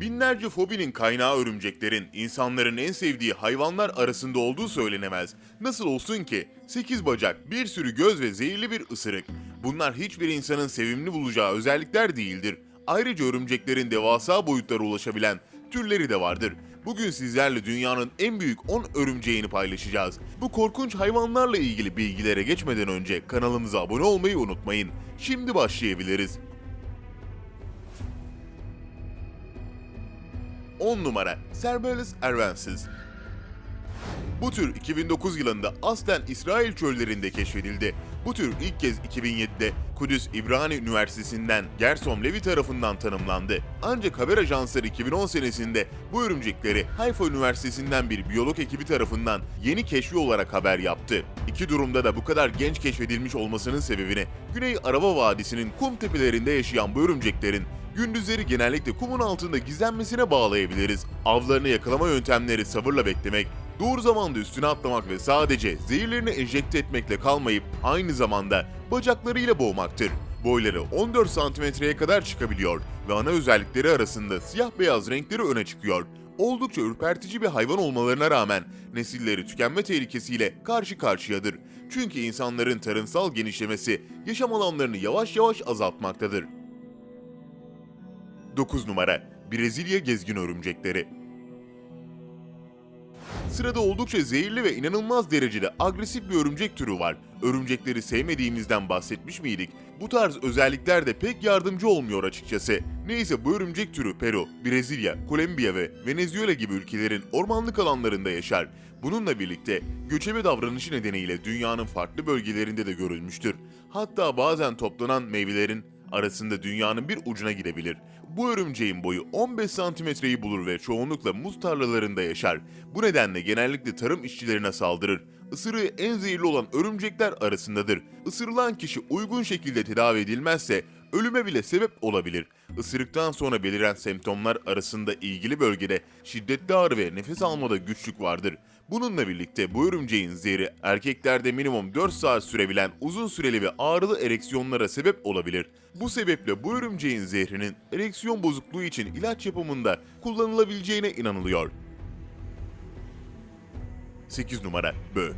Binlerce fobinin kaynağı örümceklerin insanların en sevdiği hayvanlar arasında olduğu söylenemez. Nasıl olsun ki? 8 bacak, bir sürü göz ve zehirli bir ısırık. Bunlar hiçbir insanın sevimli bulacağı özellikler değildir. Ayrıca örümceklerin devasa boyutlara ulaşabilen türleri de vardır. Bugün sizlerle dünyanın en büyük 10 örümceğini paylaşacağız. Bu korkunç hayvanlarla ilgili bilgilere geçmeden önce kanalımıza abone olmayı unutmayın. Şimdi başlayabiliriz. 10 numara Cerberus ervensis. Bu tür 2009 yılında aslen İsrail çöllerinde keşfedildi. Bu tür ilk kez 2007'de Kudüs İbrani Üniversitesi'nden Gersom Levi tarafından tanımlandı. Ancak haber ajansları 2010 senesinde bu örümcekleri Hayfa Üniversitesi'nden bir biyolog ekibi tarafından yeni keşfi olarak haber yaptı. İki durumda da bu kadar genç keşfedilmiş olmasının sebebini Güney Araba Vadisi'nin kum tepelerinde yaşayan bu örümceklerin gündüzleri genellikle kumun altında gizlenmesine bağlayabiliriz. Avlarını yakalama yöntemleri sabırla beklemek, doğru zamanda üstüne atlamak ve sadece zehirlerini enjekte etmekle kalmayıp aynı zamanda bacaklarıyla boğmaktır. Boyları 14 santimetreye kadar çıkabiliyor ve ana özellikleri arasında siyah beyaz renkleri öne çıkıyor. Oldukça ürpertici bir hayvan olmalarına rağmen nesilleri tükenme tehlikesiyle karşı karşıyadır. Çünkü insanların tarımsal genişlemesi yaşam alanlarını yavaş yavaş azaltmaktadır. 9 numara Brezilya gezgin örümcekleri. Sırada oldukça zehirli ve inanılmaz derecede agresif bir örümcek türü var. Örümcekleri sevmediğimizden bahsetmiş miydik? Bu tarz özellikler de pek yardımcı olmuyor açıkçası. Neyse bu örümcek türü Peru, Brezilya, Kolombiya ve Venezuela gibi ülkelerin ormanlık alanlarında yaşar. Bununla birlikte göçebe davranışı nedeniyle dünyanın farklı bölgelerinde de görülmüştür. Hatta bazen toplanan meyvelerin arasında dünyanın bir ucuna gidebilir. Bu örümceğin boyu 15 santimetreyi bulur ve çoğunlukla muz tarlalarında yaşar. Bu nedenle genellikle tarım işçilerine saldırır. Isırığı en zehirli olan örümcekler arasındadır. Isırılan kişi uygun şekilde tedavi edilmezse ölüme bile sebep olabilir. Isırıktan sonra beliren semptomlar arasında ilgili bölgede şiddetli ağrı ve nefes almada güçlük vardır. Bununla birlikte bu örümceğin zehri erkeklerde minimum 4 saat sürebilen uzun süreli ve ağrılı ereksiyonlara sebep olabilir. Bu sebeple bu örümceğin zehrinin ereksiyon bozukluğu için ilaç yapımında kullanılabileceğine inanılıyor. 8 numara Bö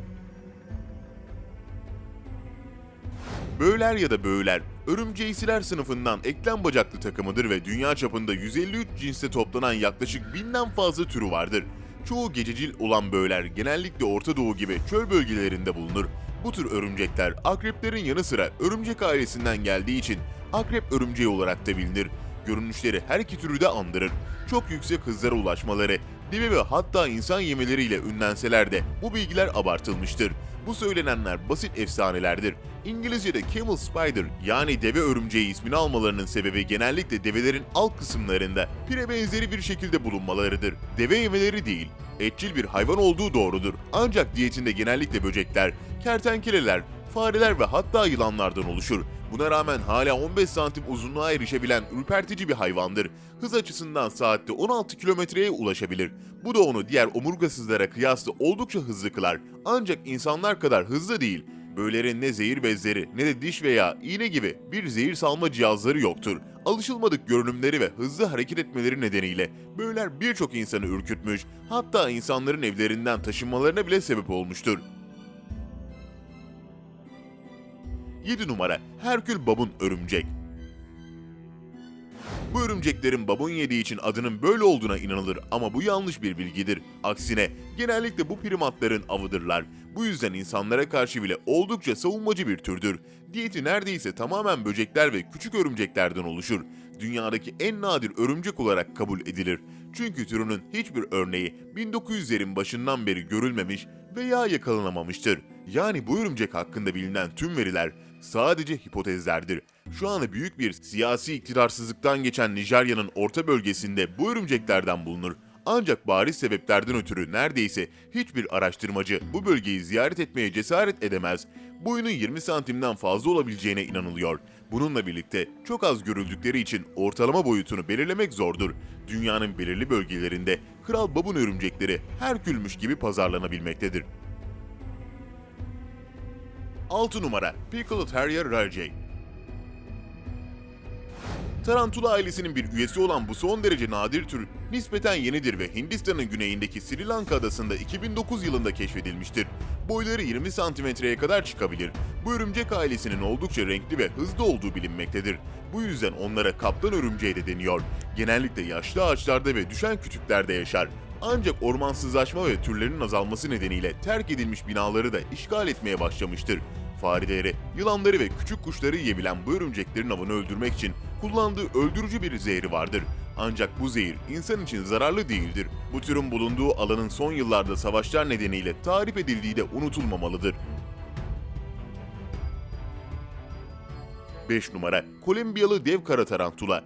Böğler ya da böğler, örümceğisiler sınıfından eklem bacaklı takımıdır ve dünya çapında 153 cinste toplanan yaklaşık binden fazla türü vardır. Çoğu gececil olan böğler genellikle Orta Doğu gibi çöl bölgelerinde bulunur. Bu tür örümcekler akreplerin yanı sıra örümcek ailesinden geldiği için akrep örümceği olarak da bilinir. Görünüşleri her iki türü de andırır. Çok yüksek hızlara ulaşmaları, dibe ve hatta insan yemeleriyle ünlenseler de bu bilgiler abartılmıştır. Bu söylenenler basit efsanelerdir. İngilizce'de camel spider yani deve örümceği ismini almalarının sebebi genellikle develerin alt kısımlarında pire benzeri bir şekilde bulunmalarıdır. Deve yemeleri değil, etçil bir hayvan olduğu doğrudur. Ancak diyetinde genellikle böcekler, kertenkeleler, fareler ve hatta yılanlardan oluşur. Buna rağmen hala 15 santim uzunluğa erişebilen ürpertici bir hayvandır. Hız açısından saatte 16 kilometreye ulaşabilir. Bu da onu diğer omurgasızlara kıyasla oldukça hızlı kılar. Ancak insanlar kadar hızlı değil. Böğlerin ne zehir bezleri ne de diş veya iğne gibi bir zehir salma cihazları yoktur. Alışılmadık görünümleri ve hızlı hareket etmeleri nedeniyle böğler birçok insanı ürkütmüş, hatta insanların evlerinden taşınmalarına bile sebep olmuştur. 7 numara Herkül Babun Örümcek bu örümceklerin babun yediği için adının böyle olduğuna inanılır ama bu yanlış bir bilgidir. Aksine genellikle bu primatların avıdırlar. Bu yüzden insanlara karşı bile oldukça savunmacı bir türdür. Diyeti neredeyse tamamen böcekler ve küçük örümceklerden oluşur. Dünyadaki en nadir örümcek olarak kabul edilir. Çünkü türünün hiçbir örneği 1900'lerin başından beri görülmemiş veya yakalanamamıştır. Yani bu örümcek hakkında bilinen tüm veriler sadece hipotezlerdir. Şu anda büyük bir siyasi iktidarsızlıktan geçen Nijerya'nın orta bölgesinde bu örümceklerden bulunur. Ancak bariz sebeplerden ötürü neredeyse hiçbir araştırmacı bu bölgeyi ziyaret etmeye cesaret edemez. Boyunun 20 santimden fazla olabileceğine inanılıyor. Bununla birlikte çok az görüldükleri için ortalama boyutunu belirlemek zordur. Dünyanın belirli bölgelerinde kral babun örümcekleri Herkülmüş gibi pazarlanabilmektedir. 6 numara Piccolo Terrier Rarjay Tarantula ailesinin bir üyesi olan bu son derece nadir tür nispeten yenidir ve Hindistan'ın güneyindeki Sri Lanka adasında 2009 yılında keşfedilmiştir. Boyları 20 santimetreye kadar çıkabilir. Bu örümcek ailesinin oldukça renkli ve hızlı olduğu bilinmektedir. Bu yüzden onlara kaplan örümceği de deniyor. Genellikle yaşlı ağaçlarda ve düşen kütüklerde yaşar. Ancak ormansızlaşma ve türlerin azalması nedeniyle terk edilmiş binaları da işgal etmeye başlamıştır. Fareleri, yılanları ve küçük kuşları yiyebilen bu örümceklerin avını öldürmek için kullandığı öldürücü bir zehri vardır. Ancak bu zehir insan için zararlı değildir. Bu türün bulunduğu alanın son yıllarda savaşlar nedeniyle tarif edildiği de unutulmamalıdır. 5 numara Kolombiyalı dev kara tarantula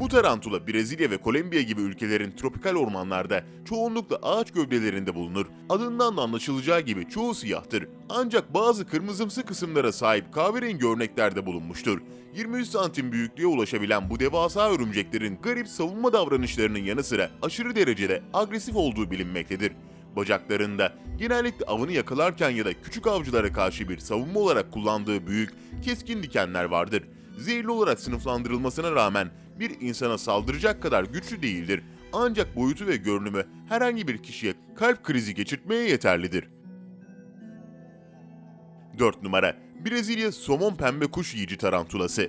bu tarantula Brezilya ve Kolombiya gibi ülkelerin tropikal ormanlarda çoğunlukla ağaç gövdelerinde bulunur. Adından da anlaşılacağı gibi çoğu siyahtır. Ancak bazı kırmızımsı kısımlara sahip kahverengi örneklerde bulunmuştur. 23 santim büyüklüğe ulaşabilen bu devasa örümceklerin garip savunma davranışlarının yanı sıra aşırı derecede agresif olduğu bilinmektedir. Bacaklarında genellikle avını yakalarken ya da küçük avcılara karşı bir savunma olarak kullandığı büyük, keskin dikenler vardır. Zehirli olarak sınıflandırılmasına rağmen bir insana saldıracak kadar güçlü değildir. Ancak boyutu ve görünümü herhangi bir kişiye kalp krizi geçirtmeye yeterlidir. 4 numara Brezilya somon pembe kuş yiyici tarantulası.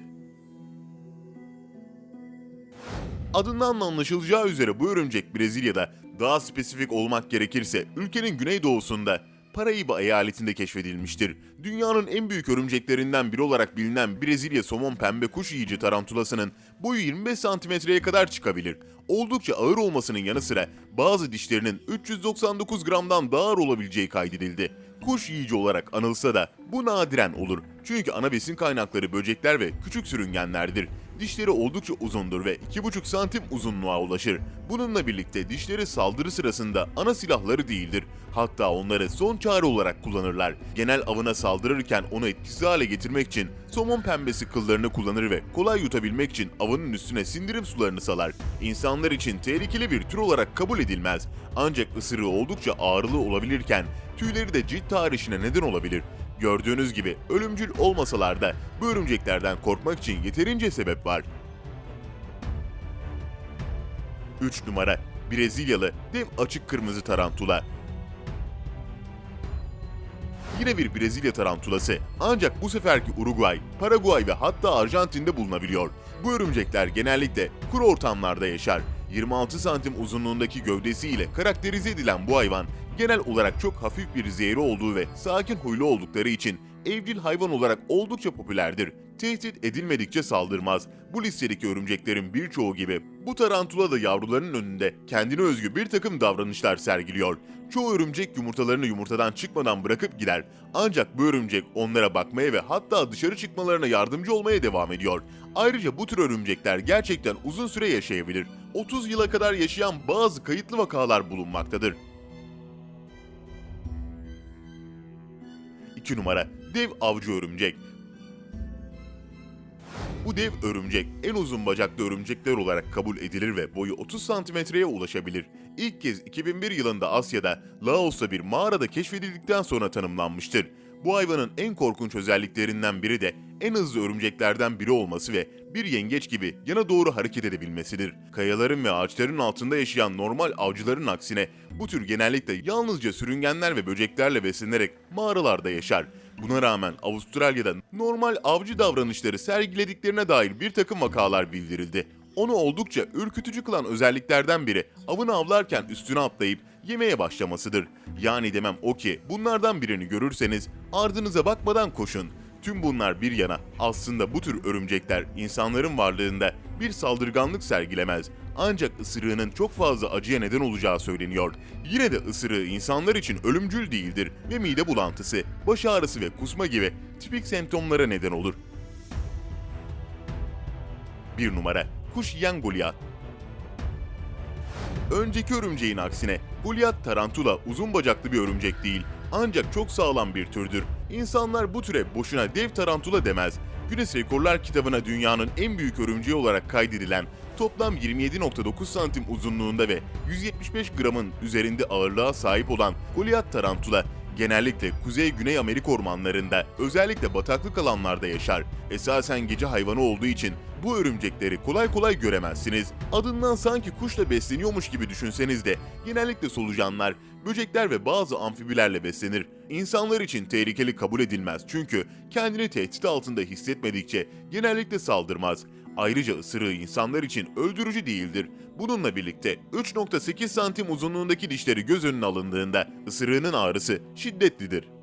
Adından da anlaşılacağı üzere bu örümcek Brezilya'da daha spesifik olmak gerekirse ülkenin güneydoğusunda Paraíba eyaletinde keşfedilmiştir. Dünyanın en büyük örümceklerinden biri olarak bilinen Brezilya somon pembe kuş yiyici tarantulasının boyu 25 santimetreye kadar çıkabilir. Oldukça ağır olmasının yanı sıra bazı dişlerinin 399 gramdan daha ağır olabileceği kaydedildi. Kuş yiyici olarak anılsa da bu nadiren olur. Çünkü ana besin kaynakları böcekler ve küçük sürüngenlerdir. Dişleri oldukça uzundur ve 2,5 santim uzunluğa ulaşır. Bununla birlikte dişleri saldırı sırasında ana silahları değildir. Hatta onları son çare olarak kullanırlar. Genel avına saldırırken onu etkisiz hale getirmek için somon pembesi kıllarını kullanır ve kolay yutabilmek için avının üstüne sindirim sularını salar. İnsanlar için tehlikeli bir tür olarak kabul edilmez. Ancak ısırığı oldukça ağırlı olabilirken tüyleri de cilt tahrişine neden olabilir. Gördüğünüz gibi ölümcül olmasalar da bu örümceklerden korkmak için yeterince sebep var. 3 numara Brezilyalı dev açık kırmızı tarantula. Yine bir Brezilya tarantulası ancak bu seferki Uruguay, Paraguay ve hatta Arjantin'de bulunabiliyor. Bu örümcekler genellikle kuru ortamlarda yaşar. 26 santim uzunluğundaki gövdesiyle karakterize edilen bu hayvan genel olarak çok hafif bir zehri olduğu ve sakin huylu oldukları için evcil hayvan olarak oldukça popülerdir. Tehdit edilmedikçe saldırmaz. Bu listedeki örümceklerin birçoğu gibi bu tarantula da yavrularının önünde kendine özgü bir takım davranışlar sergiliyor. Çoğu örümcek yumurtalarını yumurtadan çıkmadan bırakıp gider. Ancak bu örümcek onlara bakmaya ve hatta dışarı çıkmalarına yardımcı olmaya devam ediyor. Ayrıca bu tür örümcekler gerçekten uzun süre yaşayabilir. 30 yıla kadar yaşayan bazı kayıtlı vakalar bulunmaktadır. 2 numara dev avcı örümcek. Bu dev örümcek en uzun bacaklı örümcekler olarak kabul edilir ve boyu 30 santimetreye ulaşabilir. İlk kez 2001 yılında Asya'da, Laos'ta bir mağarada keşfedildikten sonra tanımlanmıştır. Bu hayvanın en korkunç özelliklerinden biri de en hızlı örümceklerden biri olması ve bir yengeç gibi yana doğru hareket edebilmesidir. Kayaların ve ağaçların altında yaşayan normal avcıların aksine bu tür genellikle yalnızca sürüngenler ve böceklerle beslenerek mağaralarda yaşar. Buna rağmen Avustralya'da normal avcı davranışları sergilediklerine dair bir takım vakalar bildirildi. Onu oldukça ürkütücü kılan özelliklerden biri avını avlarken üstüne atlayıp yemeye başlamasıdır. Yani demem o ki bunlardan birini görürseniz ardınıza bakmadan koşun. Tüm bunlar bir yana aslında bu tür örümcekler insanların varlığında bir saldırganlık sergilemez. Ancak ısırığının çok fazla acıya neden olacağı söyleniyor. Yine de ısırığı insanlar için ölümcül değildir ve mide bulantısı, baş ağrısı ve kusma gibi tipik semptomlara neden olur. 1 numara Kuş yiyen Goliath Önceki örümceğin aksine Goliath tarantula uzun bacaklı bir örümcek değil ancak çok sağlam bir türdür. İnsanlar bu türe boşuna dev tarantula demez. Guinness Rekorlar kitabına dünyanın en büyük örümceği olarak kaydedilen toplam 27.9 santim uzunluğunda ve 175 gramın üzerinde ağırlığa sahip olan Goliath tarantula Genellikle Kuzey-Güney Amerika ormanlarında, özellikle bataklık alanlarda yaşar. Esasen gece hayvanı olduğu için bu örümcekleri kolay kolay göremezsiniz. Adından sanki kuşla besleniyormuş gibi düşünseniz de genellikle solucanlar, böcekler ve bazı amfibilerle beslenir. İnsanlar için tehlikeli kabul edilmez çünkü kendini tehdit altında hissetmedikçe genellikle saldırmaz. Ayrıca ısırığı insanlar için öldürücü değildir. Bununla birlikte 3.8 santim uzunluğundaki dişleri göz önüne alındığında ısırığının ağrısı şiddetlidir.